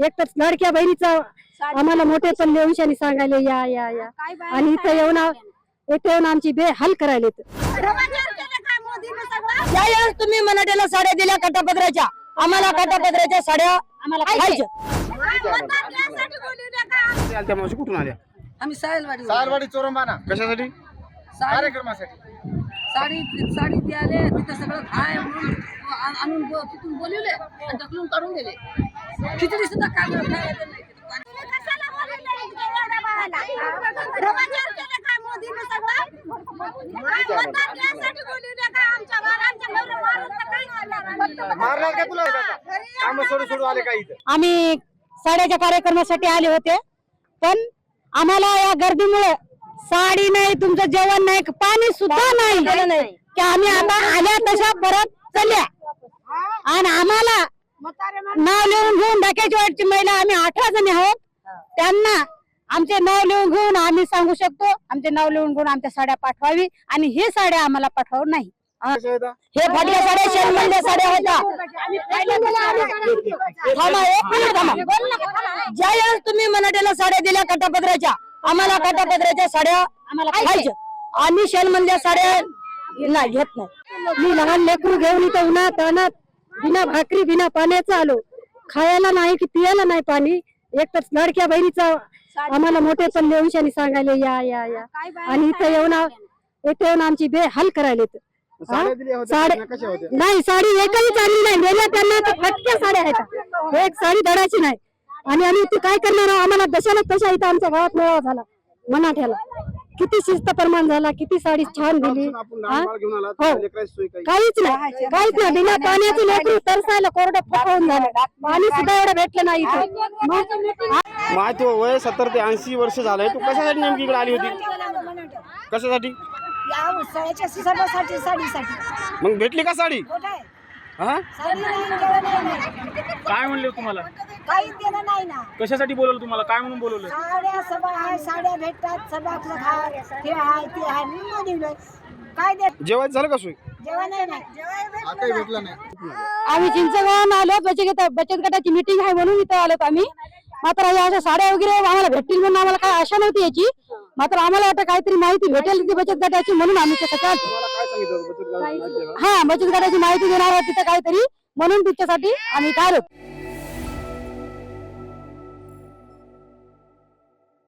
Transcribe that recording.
एक तर लाडक्या बहिणीचं आम्हाला मोठे पण देऊशाने सांगायला या या या. आणि इथं येऊन इथं येऊन आमची बेहाल करायला यावेळेस तुम्ही मराठीला साड्या दिल्या काटापदराच्या आम्हाला काटापदराच्या साड्या आम्हाला कुठून आल्या? आम्ही सायलवाडी सारवाडी चोरंबाना. कशासाठी? कार्यक्रमासाठी. साडी साडी द्याले तिथं सगळं खाय म्हणून आणून तिथून बोलवले आणि ढकलून काढून दिले खिचडी सुद्धा काय खायला दिलं नाही. मारणार का तुला काम सोडू सोडू आले का इथं? आम्ही साड्याच्या कार्यक्रमासाठी आले होते पण आम्हाला या गर्दीमुळे साडी नाही तुमचं जेवण नाही पाणी सुद्धा नाही. की आम्ही आता आल्या तशा परत चालल्या. आणि आम्हाला नाव लिहून घेऊन डक्याची वाटची महिला आम्ही अठरा जणी आहोत. त्यांना आमचे नाव लिहून घेऊन आम्ही सांगू शकतो आमचे नाव लिहून घेऊन आमच्या साड्या पाठवावी आणि हे साड्या आम्हाला पाठवावं नाही? हे. फाटल्या साड्या शेणमधल्या साड्या होत्या. थांबा एक मिनिट थांबा. ज्या वेळेस तुम्ही मराठीला साड्या दिल्या काटापदराच्या आम्हाला काटापदराच्या साड्या आम्हाला पाहिजे आम्ही शेणमधल्या साड्या नाही घेत नाही. मी लहान लेकरू घेऊन इथं उन्हात अनात बिना भाकरी बिना पाण्याचं आलो. खायला नाही की पियाला नाही पाणी. एक तर लाडक्या बहिणीचं आम्हाला मोठे पण देऊशाने सांगायला या या या. आणि इथं येऊन इथं येऊन आमची बेहाल करायला होत्या नाही साडी एकही चालली नाही. गेल्या त्यांना तर फटक्या साड्या आहेत. एक साडी धडाची नाही. आणि आम्ही इथे काय करणार आहोत? आम्हाला दशाला तशा इथं आमच्या गावात मेळावा झाला. मनाठ्याला किती शिस्त प्रमाण झाला किती साडी छान दिली. आपण हा? हो. काहीच नाही. काहीच नाही. बिना पाण्याची लेकरू तरसायला कोरडं फुकवून झालं. पाणी सुद्धा एवढं भेटलं नाही इथं. मग? माय तू वय सत्तर ते ऐंशी वर्ष झालंय. तू कशासाठी नेमकी इकडे आली होती? कशासाठी? साडीसाठी. मग भेटली का साडी? हा? साडी नाही जेवण नाही. काय म्हणले तुम्हाला? काहीच देणं नाही ना. कशासाठी बोलवलं तुम्हाला? काय म्हणून बोलवलं? साड्या सभा आहे साड्या भेटतात सभा हे आहे ते आहे. म्हणून दिलं काय दे जेवायचं झालं का सोय? जेवण नाही काही भेटलं नाही. आम्ही चिंचगावून आलो बचत गट बचत गटाची मिटिंग आहे म्हणून इथं आलो आम्ही. मात्र या अशा साड्या वगैरे आम्हाला भेटतील म्हणून आम्हाला काय आशा नव्हती याची. मात्र आम्हाला वाटतं काहीतरी माहिती भेटेल ती बचत गटाची म्हणून आम्ही. तुम्हाला काय सांगितलं होतं? बचत? हा बचत गटाची माहिती देणार तिथं काहीतरी म्हणून तिच्यासाठी आम्ही आलो